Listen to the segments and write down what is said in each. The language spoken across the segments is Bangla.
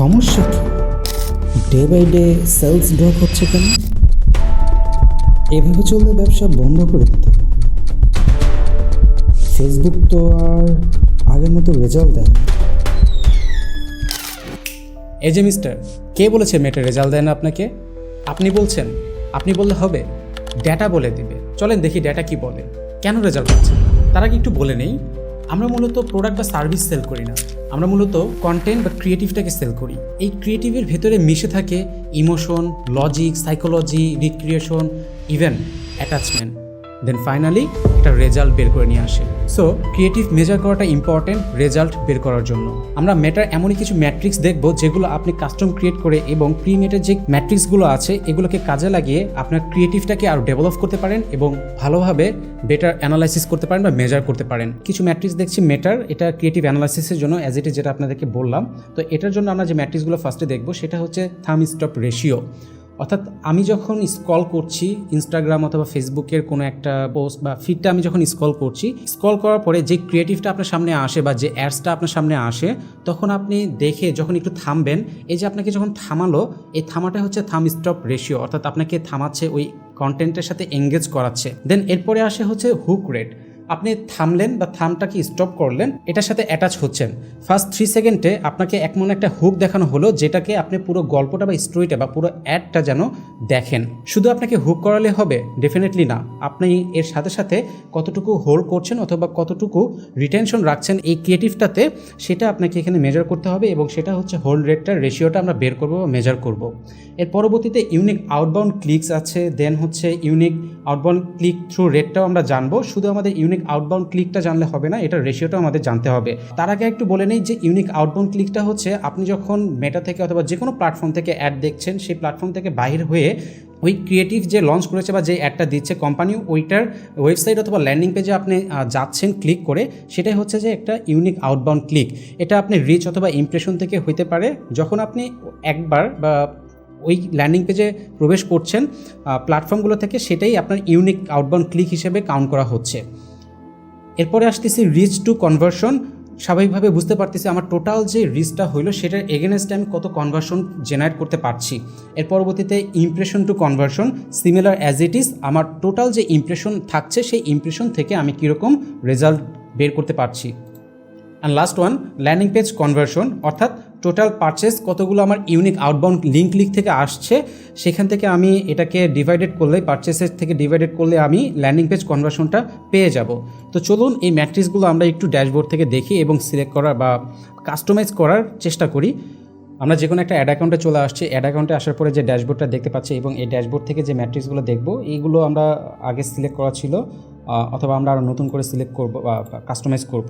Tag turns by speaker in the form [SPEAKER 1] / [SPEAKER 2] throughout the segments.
[SPEAKER 1] সমস্যা কি? Day by day sales drop হচ্ছে কেন? এভাবে চললে ব্যবসা বন্ধ করে দিতে ফেসবুক তো আর আগের মতো রেজাল্ট দেয়।
[SPEAKER 2] এই যে মিস্টার কে বলেছে মেয়েটা রেজাল্ট দেয় না আপনাকে? আপনি বলছেন, আপনি বললে হবে ডেটা বলে দিবে। চলেন দেখি ডেটা কি বলে। কেন রেজাল্ট পাচ্ছে তারা কি একটু বলে নেই। আমরা মূলত প্রোডাক্ট বা সার্ভিস সেল করি না। আমরা মূলত কন্টেন্ট বা ক্রিয়েটিভটাকে সেল করি। এই ক্রিয়েটিভের ভেতরে মিশে থাকে emotion logic psychology recreation even attachment then finally একটা রেজাল্ট বের করে নিয়ে আসে। সো ক্রিয়েটিভ মেজার করাটা ইম্পর্টেন্ট রেজাল্ট বের করার জন্য। আমরা মেটার এমনই কিছু ম্যাট্রিক্স দেখব যেগুলো আপনি কাস্টম ক্রিয়েট করে এবং প্রি মেটের যে ম্যাট্রিক্সগুলো আছে, এগুলোকে কাজে লাগিয়ে আপনার ক্রিয়েটিভটাকে আরও ডেভেলপ করতে পারেন এবং ভালোভাবে বেটার অ্যানালাইসিস করতে পারেন বা মেজার করতে পারেন। কিছু ম্যাট্রিক্স দেখছি মেটার এটা ক্রিয়েটিভ অ্যানালাইসিসের জন্য অ্যাজ ইট ইজ যেটা আপনাদেরকে বললাম। তো এটার জন্য আমরা যে ম্যাট্রিক্সগুলো ফার্স্টে দেখব, সেটা হচ্ছে থাম স্টপ রেশিও অর্থাৎ আমি যখন স্কল করছি ইনস্টাগ্রাম অথবা ফেসবুকের কোনো একটা পোস্ট বা ফিডটা আমি যখন স্কল করছি স্কল করার পরে যে ক্রিয়েটিভটা আপনার সামনে আসে বা যে অ্যাডসটা আপনার সামনে আসে, তখন আপনি দেখে যখন একটু থামবেন, এই যে আপনাকে যখন থামালো, এই থামাটা হচ্ছে থাম স্টপ রেশিও অর্থাৎ আপনাকে থামাচ্ছে ওই কন্টেন্টের সাথে এঙ্গেজ করাচ্ছে। দেন এরপরে আসে হচ্ছে হুক রেট আপনি থামলেন বা থামটাকে স্টপ করলেন, এটার সাথে অ্যাটাচ হচ্ছেন। ফার্স্ট থ্রি সেকেন্ডে আপনাকে এমন একটা হুক দেখানো হলো, যেটাকে আপনি পুরো গল্পটা বা স্টোরিটা বা পুরো অ্যাডটা যেন দেখেন। শুধু আপনাকে হুক করালে হবে ডেফিনেটলি না। আপনি এর সাথে সাথে কতটুকু হোল্ড করছেন অথবা কতটুকু রিটেনশন রাখছেন এই ক্রিয়েটিভটাতে সেটা আপনাকে এখানে মেজার করতে হবে এবং সেটা হচ্ছে হোল্ড রেটটার রেশিওটা আমরা বের করব বা মেজার করব। এর পরবর্তীতে ইউনিক আউটবাউন্ড ক্লিকস আছে দেন হচ্ছে ইউনিক আউটবাউন্ড ক্লিক থ্রু রেটটাও আমরা জানব। শুধু আমাদের ইউনিক আউটবাউন্ড ক্লিকটা জানলে হবে না এটার রেশিওটাও আমাদের জানতে হবে। তার আগে একটু বলে নেই যে ইউনিক আউটবাউন্ড ক্লিকটা হচ্ছে, আপনি যখন মেটা থেকে অথবা যে কোনো প্ল্যাটফর্ম থেকে অ্যাড দেখছেন, সেই প্ল্যাটফর্ম থেকে বাহির হয়ে ওই ক্রিয়েটিভ যে লঞ্চ করেছে বা যে অ্যাডটা দিচ্ছে কোম্পানি ওইটার ওয়েবসাইট অথবা ল্যান্ডিং পেজে আপনি যাচ্ছেন ক্লিক করে, সেটাই হচ্ছে যে একটা ইউনিক আউটবাউন্ড ক্লিক এটা আপনি রিচ অথবা ইমপ্রেশন থেকে হইতে পারে, যখন আপনি একবার বা ওই ল্যান্ডিং পেজে প্রবেশ করছেন প্ল্যাটফর্মগুলো থেকে, সেটাই আপনার ইউনিক আউটবাউন্ড ক্লিক হিসেবে কাউন্ট করা হচ্ছে। এরপরে আসতেছি রিচ টু কনভার্সন স্বাভাবিকভাবে বুঝতে পারতেছি আমার টোটাল যে রিচটা হইল, সেটার এগেনস্টে আমি কত কনভার্সন জেনারেট করতে পারছি। এর পরবর্তীতে impression to conversion similar as it is আমার টোটাল যে ইমপ্রেশন থাকছে, সেই ইমপ্রেশন থেকে আমি কীরকম রেজাল্ট বের করতে পারছি। And last one landing page conversion অর্থাৎ টোটাল পারচেস কতগুলো আমার ইউনিক আউটবাউন্ড লিঙ্ক লিক থেকে আসছে, সেখান থেকে আমি এটাকে ডিভাইডেড করলে পারচেসের থেকে ডিভাইডেড করলে আমি ল্যান্ডিং পেজ কনভার্সনটা পেয়ে যাব। তো চলুন এই ম্যাট্রিক্সগুলো আমরা একটু ড্যাশবোর্ড থেকে দেখি এবং সিলেক্ট করার বা কাস্টমাইজ করার চেষ্টা করি। আমরা যে কোনো একটা অ্যাড অ্যাকাউন্টে চলে আসছি অ্যাড অ্যাকাউন্টে আসার পরে যে ড্যাশবোর্ডটা দেখতে পাচ্ছি এবং এই ড্যাশবোর্ড থেকে যে ম্যাট্রিক্সগুলো দেখব, এইগুলো আমরা আগে সিলেক্ট করা ছিল। অথবা আমরা আরও নতুন করে সিলেক্ট করব বা কাস্টমাইজ করব।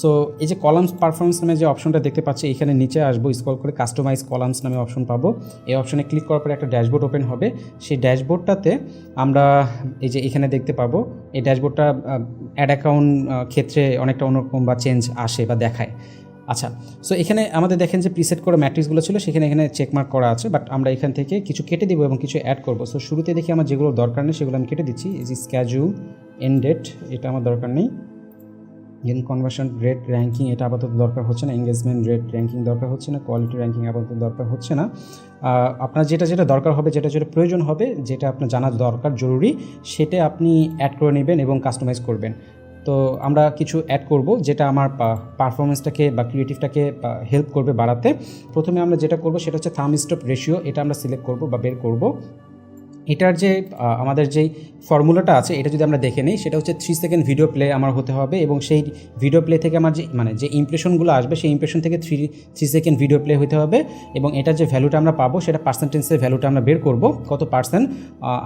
[SPEAKER 2] সো এই যে কলামস পারফরমেন্স নামে যে অপশনটা দেখতে পাচ্ছি, এখানে নিচে আসব স্ক্রল করে কাস্টমাইজ কলামস নামে অপশন পাবো। এই অপশনে ক্লিক করার পরে একটা ড্যাশবোর্ড ওপেন হবে। সেই ড্যাশবোর্ডটাতে আমরা এই যে এখানে দেখতে পাবো, এই ড্যাশবোর্ডটা অ্যাড অ্যাকাউন্ট ক্ষেত্রে অনেকটা অন্যরকম বা চেঞ্জ আসে বা দেখায়। আচ্ছা সো এখানে আমাদের দেখেন যে প্রিসেট করা ম্যাট্রিক্সগুলো ছিল, সেখানে এখানে চেকমার্ক করা আছে বাট আমরা এখান থেকে কিছু কেটে দিব এবং কিছু অ্যাড করব। সো শুরুতে দেখি আমার যেগুলো দরকার নেই, সেগুলো আমি কেটে দিচ্ছি। এই যে স্ক্যাজু এন্ড ডেট এটা আমার দরকার নেই। দেন কনভার্সন রেট র্যাঙ্কিং এটা আপাতত দরকার হচ্ছে না। এঙ্গেজমেন্ট রেট র্যাঙ্কিং দরকার হচ্ছে না। কোয়ালিটি র্যাঙ্কিং আপাতত দরকার হচ্ছে না। আপনার যেটা যেটা দরকার হবে, যেটা যেটা প্রয়োজন হবে, যেটা আপনার জানা দরকার, জরুরি, সেটা আপনি অ্যাড করে নেবেন এবং কাস্টমাইজ করবেন। তো আমরা কিছু অ্যাড করব, যেটা আমার পারফরমেন্সটাকে বা ক্রিয়েটিভটাকে হেল্প করবে বাড়াতে। প্রথমে আমরা যেটা করব, সেটা হচ্ছে থাম স্টপ রেশিও এটা আমরা সিলেক্ট করব বা বের করব। এটার যে আমাদের যেই ফর্মুলাটা আছে, এটা যদি আমরা দেখে নিই, সেটা হচ্ছে থ্রি সেকেন্ড ভিডিও প্লে আমার হতে হবে এবং সেই ভিডিও প্লে থেকে আমার যে মানে যে ইমপ্রেশনগুলো আসবে, সেই ইমপ্রেশন থেকে three three second video play হতে হবে এবং এটার যে ভ্যালুটা আমরা পাবো, সেটা পার্সেন্টেন্সের ভ্যালুটা আমরা বের করব, কত পার্সেন্ট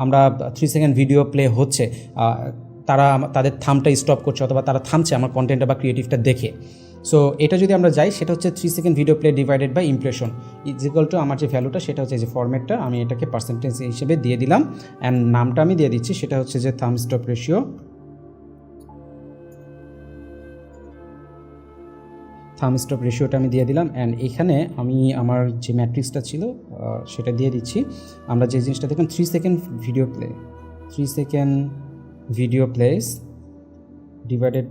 [SPEAKER 2] আমরা থ্রি সেকেন্ড ভিডিও প্লে হচ্ছে তারা তাদের থামটা স্টপ করছে অথবা তারা থামছে আমার কন্টেন্টটা বা ক্রিয়েটিভটা দেখে। সো এটা যদি আমরা যাই, সেটা হচ্ছে three second video play divided by impression equal to আমার যে ভ্যালুটা সেটা হচ্ছে যে ফরম্যাটটা আমি এটাকে পার্সেন্টেজ হিসেবে দিয়ে দিলাম। অ্যান্ড নামটা আমি দিয়ে দিচ্ছি, সেটা হচ্ছে যে থাম স্টপ রেশিও থাম স্টপ রেশিওটা আমি দিয়ে দিলাম। অ্যান্ড এখানে আমি আমার যে ম্যাট্রিক্সটা ছিল সেটা দিয়ে দিচ্ছি। আমরা যে জিনিসটা দেখলাম three second video play three second video plays divided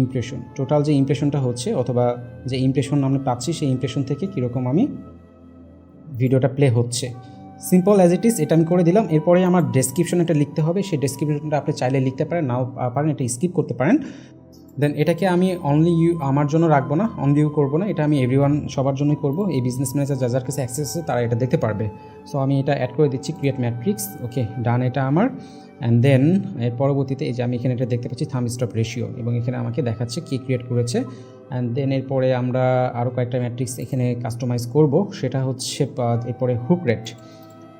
[SPEAKER 2] impression total যে ইমপ্রেশনটা হচ্ছে অথবা যে ইমপ্রেশন আমি পাচ্ছি সেই ইমপ্রেশন থেকে কীরকম আমি ভিডিওটা প্লে হচ্ছে। সিম্পল অ্যাজ ইট ইজ এটা আমি করে দিলাম। এরপরে আমার ডেসক্রিপশন এটা লিখতে হবে। সেই ডেসক্রিপশনটা আপনি চাইলে লিখতে পারেন, নাও পারেন, এটা স্কিপ করতে পারেন। দেন এটাকে আমি অনলি ইউ আমার জন্য রাখব না অনলি ইউ করব না, এটা আমি এভরিওয়ান সবার জন্যই করব। এই বিজনেস ম্যানেজার যা যার কাছে অ্যাক্সেস আছে, তারা এটা দেখতে পারবে। সো আমি এটা অ্যাড করে দিচ্ছি ক্রিয়েট ম্যাট্রিক্স ওকে ডান এটা আমার। অ্যান্ড দেন এর পরবর্তীতে এই যে আমি এখানে এটা দেখতে পাচ্ছি থাম স্টপ রেশিও এবং এখানে আমাকে দেখাচ্ছে কি ক্রিয়েট করেছে। অ্যান্ড দেন এরপরে আমরা আরও কয়েকটা ম্যাট্রিক্স এখানে কাস্টমাইজ করব, সেটা হচ্ছে এরপরে হুক রেট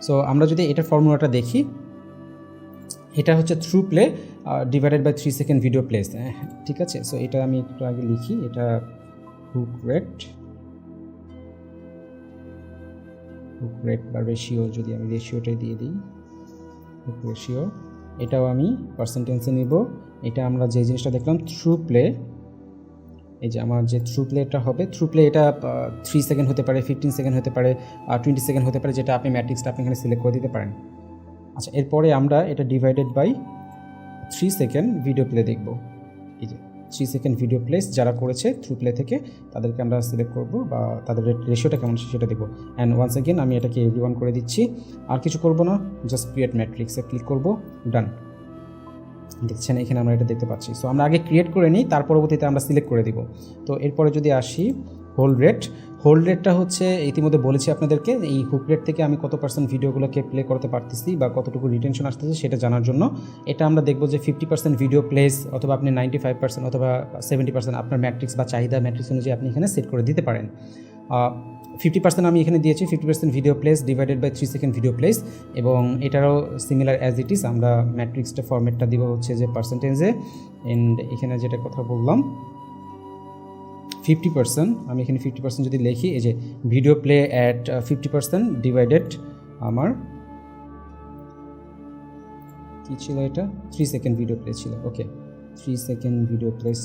[SPEAKER 2] সো আমরা যদি এটার ফর্মুলাটা দেখি, এটা হচ্ছে through play divided by three second video plays ঠিক আছে? সো এটা আমি একটু আগে লিখি, এটা হুক রেট হুক রেট বা রেশিও যদি আমি রেশিওটাই দিয়ে দিই। রেশিও এটাও আমি পার্সেন্টেন্সে নিব। এটা আমরা যে জিনিসটা দেখলাম থ্রু প্লে এই যে আমার যে থ্রু প্লেটা হবে থ্রু প্লে এটা থ্রি সেকেন্ড হতে পারে ফিফটিন সেকেন্ড হতে পারে টোয়েন্টি সেকেন্ড হতে পারে, যেটা আপনি ম্যাট্রিক্সটা আপনি এখানে সিলেক্ট করে দিতে পারেন। আচ্ছা এরপরে আমরা এটা divided by three second video play দেখব। এই যে থ্রি সেকেন্ড ভিডিও প্লেস যারা করেছে থ্রু প্লে থেকে, তাদেরকে আমরা সিলেক্ট করব বা তাদের রেশিওটা কেমন সেটা দেখব। অ্যান্ড ওয়ান্স এগেন আমি এটাকে এভরি করে দিচ্ছি। আর কিছু করব না জাস্ট ক্রিয়েট ম্যাট্রিক্সে ক্লিক করব ডান দেখছেন, এখানে আমরা এটা দেখতে পাচ্ছি। সো আমরা আগে ক্রিয়েট করে নিই, তার পরবর্তীতে আমরা সিলেক্ট করে দিব। তো, এরপরে যদি আসি হোল রেট হোল্ড রেটটা হচ্ছে, ইতিমধ্যে বলেছি আপনাদেরকে, এই হুক রেট থেকে আমি কত পার্সেন্ট ভিডিওগুলোকে প্লে করতে পারতেছি বা কতটুকু রিটেনশন আসতেছে সেটা জানার জন্য। এটা আমরা দেখব যে ফিফটি পার্সেন্ট ভিডিও প্লেস অথবা আপনি নাইনটি ফাইভ পার্সেন্ট অথবা সেভেন্টি পার্সেন্ট আপনার ম্যাট্রিক্স বা চাহিদা ম্যাট্রিক্স অনুযায়ী আপনি এখানে সেট করে দিতে পারেন। ফিফটি পার্সেন্ট আমি এখানে দিয়েছি fifty percent video plays divided by three second video plays এবং এটারও সিমিলার অ্যাজ ইট ইজ আমরা ম্যাট্রিক্সটা ফরম্যাটটা দিব হচ্ছে যে পার্সেন্টেজে অ্যান্ড এখানে যেটা কথা বললাম ফিফটি পার্সেন্ট, আমি এখানে ফিফটি পার্সেন্ট যদি লিখি, এই যে video play at fifty percent divided আমার কী ছিল এটা? থ্রি সেকেন্ড ভিডিও প্লে ছিল okay three second video plays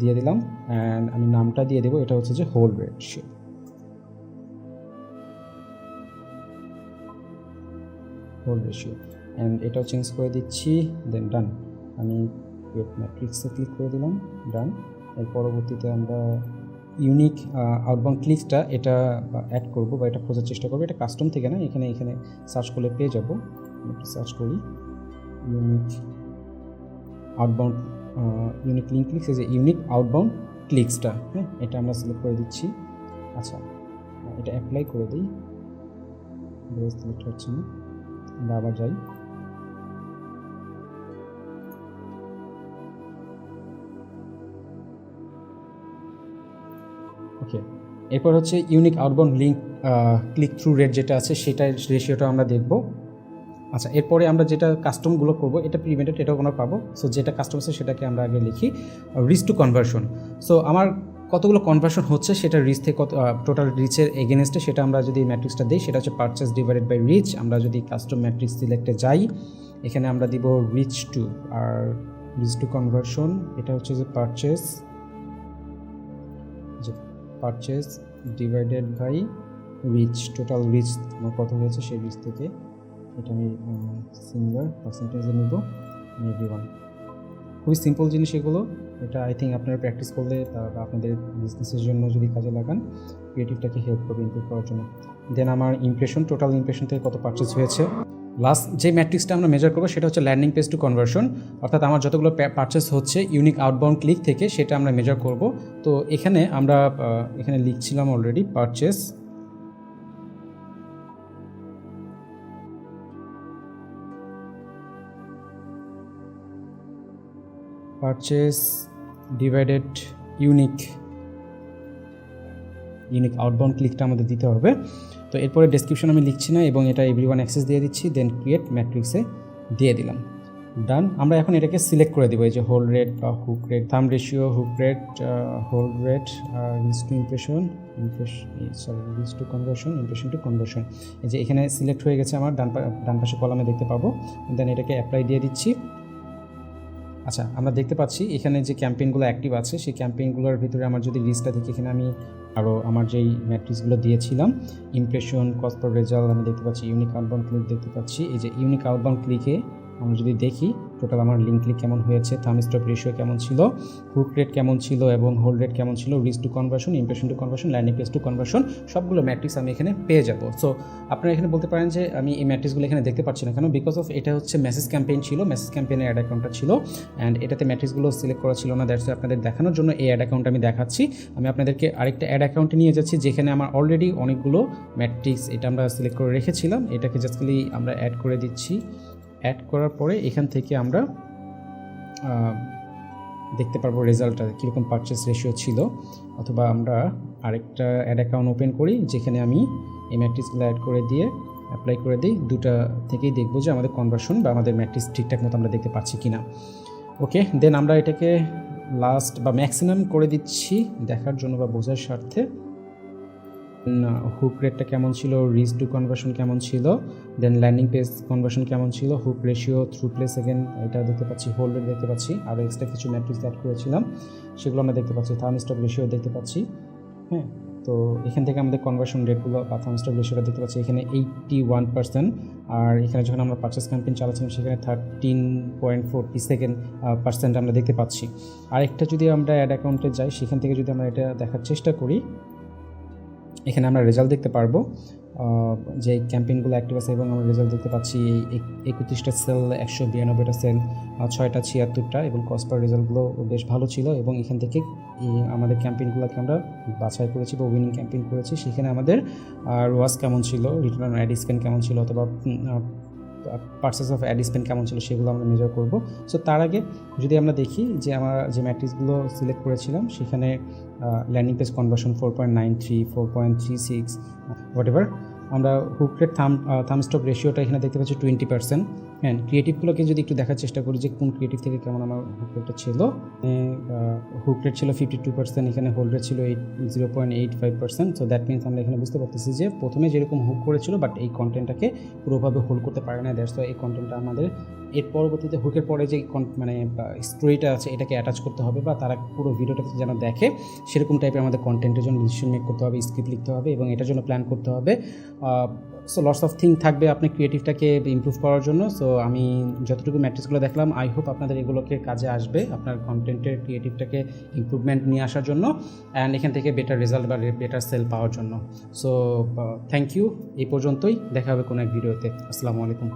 [SPEAKER 2] দিয়ে দিলাম অ্যান্ড আমি নামটা দিয়ে দেবো, এটা হচ্ছে যে hold ratio hold ratio and এটাও চেঞ্জ করে দিচ্ছি দেন ডান আমি ম্যাট্রিক্সে ক্লিক করে দিলাম ডান এর পরবর্তীতে আমরা ইউনিক আউটবাউন্ড ক্লিকসটা এটা অ্যাড করব বা এটা খোঁজার চেষ্টা করব। এটা কাস্টম থেকে না, এখানে এখানে সার্চ করলে পেয়ে যাব। সার্চ করি। Unique outbound unique link clicks যে ইউনিক আউটবাউন্ড ক্লিক্সটা হ্যাঁ এটা আমরা সিলেক্ট করে দিচ্ছি। আচ্ছা এটা অ্যাপ্লাই করে দিই। সিলেক্ট হচ্ছে না। আমরা আবার যাই। ওকে এরপর হচ্ছে unique outbound link click through rate যেটা আছে, সেটার রেশিওটা আমরা দেখব। আচ্ছা এরপরে আমরা যেটা কাস্টমগুলো করব, এটা প্রিভেন্টেড এটাও আমরা পাবো। সো যেটা কাস্টম আছে, সেটাকে আমরা আগে লিখি। রিচ টু কনভার্সন সো আমার কতগুলো কনভার্সন হচ্ছে, সেটা রিচ থেকে কত টোটাল রিচের এগেনস্টে সেটা আমরা যদি ম্যাট্রিক্সটা দিই, সেটা হচ্ছে পারচেস ডিভাইডেড বাই রিচ আমরা যদি কাস্টম ম্যাট্রিক্স সিলেক্টে যাই, এখানে আমরা দিব রিচ টু আর রিচ টু কনভার্সন এটা হচ্ছে যে purchase purchase divided by reach total reach আমার কত হয়েছে সেই রিচ থেকে, এটা আমি সিমিলার পার্সেন্টেজে নেব এভরি ওয়ান খুবই সিম্পল জিনিস এগুলো, এটা আই থিঙ্ক আপনারা প্র্যাকটিস করলে বা আপনাদের বিজনেসের জন্য যদি কাজে লাগান ক্রিয়েটিভটাকে হেল্প করবে ইমপ্রুভ করার জন্য। দেন আমার ইমপ্রেশন টোটাল ইমপ্রেশন থেকে কত পারচেস হয়েছে? লাস্ট যে ম্যাট্রিক্সটা আমরা মেজার করব, সেটা হচ্ছে ল্যান্ডিং পেজ টু কনভার্সন অর্থাৎ আমার যতগুলো পারচেস হচ্ছে ইউনিক আউটবাউন্ড ক্লিক থেকে সেটা আমরা মেজার করব। তো এখানে আমরা এখানে লিখছিলাম already purchase purchase divided unique unique outbound ক্লিকটা আমাদের দিতে হবে। তো এরপরে ডেসক্রিপশন আমি লিখছি না এবং এটা এভরি ওয়ান অ্যাক্সেস দিয়ে দিচ্ছি দেন ক্রিয়েট ম্যাট্রিক্সে দিয়ে দিলাম। ডান আমরা এখন এটাকে সিলেক্ট করে দেবো, এই যে হোল রেট বা hook rate thumb ratio hook rate hold rate reach to impression sorry reach to conversion impression to conversion এই যে এখানে সিলেক্ট হয়ে গেছে আমার, ডান ডান পাশে কলামে দেখতে পাবো। দেন এটাকে অ্যাপ্লাই দিয়ে দিচ্ছি। আচ্ছা আমরা দেখতে পাচ্ছি এখানে যে ক্যাম্পেইনগুলো অ্যাক্টিভ আছে, সেই ক্যাম্পেইনগুলোর ভিতরে আমার যদি লিস্টটা দেখি, এখানে আমি আরও আমার যেই ম্যাট্রিক্সগুলো দিয়েছিলাম ইমপ্রেশন কস্ট রেজাল্ট আমি দেখতে পাচ্ছি ইউনিক আউটবাউন্ড ক্লিক দেখতে পাচ্ছি। এই যে ইউনিক আউটবাউন্ড ক্লিকে আমরা যদি দেখি টোটাল আমার লিঙ্ক ক্লিক কেমন হয়েছে থাম স্টপ রেশিও কেমন ছিল হুক রেট কেমন ছিল এবং হোল্ড রেট কেমন ছিল reach to conversion impression to conversion landing page to conversion সবগুলো ম্যাট্রিক্স আমি এখানে পেয়ে যাব। সো আপনারা এখানে বলতে পারেন যে আমি এই ম্যাট্রিক্সগুলো এখানে দেখতে পাচ্ছি না কেন বিকজ অফ এটা হচ্ছে মেসেজ ক্যাম্পেইন ছিল মেসেজ ক্যাম্পেইনের অ্যাড অ্যাকাউন্টটা ছিল অ্যান্ড এটাতে ম্যাট্রিক্সগুলো সিলেক্ট করা ছিল না দ্যাটস আপনাদের দেখানোর জন্য এই অ্যাড অ্যাকাউন্ট আমি দেখাচ্ছি। আমি আপনাদেরকে আরেকটা অ্যাড অ্যাকাউন্টে নিয়ে যাচ্ছি, যেখানে আমার অলরেডি অনেকগুলো ম্যাট্রিক্স এটা আমরা সিলেক্ট করে রেখেছিলাম, এটাকে জাস্টলি আমরা অ্যাড করে দিচ্ছি। অ্যাড করার পরে এখান থেকে আমরা দেখতে পারব রেজাল্টটা কীরকম পারচেস রেশিও ছিল। অথবা আমরা আরেকটা অ্যাড অ্যাকাউন্ট ওপেন করি, যেখানে আমি এই ম্যাট্রিক্সগুলো অ্যাড করে দিয়ে অ্যাপ্লাই করে দিই। দুটা থেকেই দেখব যে আমাদের কনভার্সন বা আমাদের ম্যাট্রিক্স ঠিকঠাক মতো আমরা দেখতে পাচ্ছি কি না ওকে দেন আমরা এটাকে লাস্ট বা ম্যাক্সিমাম করে দিচ্ছি দেখার জন্য বা বোঝার স্বার্থে। হুক রেটটা কেমন ছিল রিচ টু কনভার্সন কেমন ছিল দেন ল্যান্ডিং পেজ কনভার্সন কেমন ছিল hook ratio through play second এটা দেখতে পাচ্ছি হোল্ড রেট দেখতে পাচ্ছি আরও এক্সট্রা কিছু ম্যাট্রিক্স অ্যাড করেছিলাম, সেগুলো আমরা দেখতে পাচ্ছি থার্ম স্টপ রেশিও দেখতে পাচ্ছি হ্যাঁ তো এখান থেকে আমাদের কনভার্সন রেটগুলো বা থার্ম স্টপ রেশিওটা দেখতে পাচ্ছি, এখানে এইটটি ওয়ান পার্সেন্ট আর এখানে যখন আমরা পারচেস ক্যাম্পেইন চালাচ্ছিলাম, সেখানে thirteen point forty second percent আমরা দেখতে পাচ্ছি। আরেকটা যদি আমরা অ্যাড অ্যাকাউন্টে যাই, সেখান থেকে যদি আমরা এটা দেখার চেষ্টা করি এখানে আমরা রেজাল্ট দেখতে পারব। যে ক্যাম্পেইনগুলো অ্যাক্টিভ আছে এবং আমরা রেজাল্ট দেখতে পাচ্ছি একত্রিশটা সেল একশো বিরানব্বইটা সেল ছয়টা, ছিয়াত্তরটা এবং কসপার রেজাল্টগুলো বেশ ভালো ছিল এবং এখান থেকে আমাদের ক্যাম্পেইনগুলোকে আমরা বাছাই করেছি বা উইনিং ক্যাম্পেইন করেছি। সেখানে আমাদের রোয়াস কেমন ছিল? রিটার্ন অ্যাড কেমন ছিল? অথবা পার্সেস অফ অ্যাড স্পেন্ড কেমন ছিল সেগুলো আমরা মেজার করব। সো তার আগে যদি আমরা দেখি যে আমরা যে ম্যাট্রিক্সগুলো সিলেক্ট করেছিলাম, সেখানে landing page conversion four point nine three four point three six whatever আমরা hook rate thumb thumb stop রেশিওটা এখানে দেখতে পাচ্ছি টোয়েন্টি পার্সেন্ট হ্যাঁ ক্রিয়েটিভগুলোকে যদি একটু দেখার চেষ্টা করি যে কোন ক্রিয়েটিভ থেকে কেমন আমার হুক রেটটা ছিল হুক রেট ছিল ফিফটি টু পার্সেন্ট এখানে হোল্ড রেট ছিল eight zero point eight five percent so that means আমরা এখানে বুঝতে পারতেছি যে প্রথমে যেরকম হুক করেছিল বাট এই কন্টেন্টটাকে পুরোভাবে হোল্ড করতে পারে না দ্যাটস এই কন্টেন্টটা আমাদের এর পরবর্তীতে হুকের পরে যে মানে স্টোরিটা আছে, এটাকে অ্যাটাচ করতে হবে বা তারা পুরো ভিডিওটা যেন দেখে, সেরকম টাইপের আমাদের কন্টেন্টের জন্য ডিসিশন মেক করতে হবে স্ক্রিপ্ট লিখতে হবে এবং এটার জন্য প্ল্যান করতে হবে। সো লটস অফ থিং থাকবে আপনি ক্রিয়েটিভটাকে ইমপ্রুভ করার জন্য। সো আমি যতটুকু ম্যাট্রিক্সগুলো দেখলাম আই হোপ আপনাদের এগুলোকে কাজে আসবে, আপনার কন্টেন্টের ক্রিয়েটিভটাকে ইমপ্রুভমেন্ট নিয়ে আসার জন্য অ্যান্ড এখান থেকে বেটার রেজাল্ট বা বেটার সেল পাওয়ার জন্য। সো থ্যাংক ইউ এই পর্যন্তই। দেখা হবে কোনো এক ভিডিওতে আসসালামু আলাইকুম।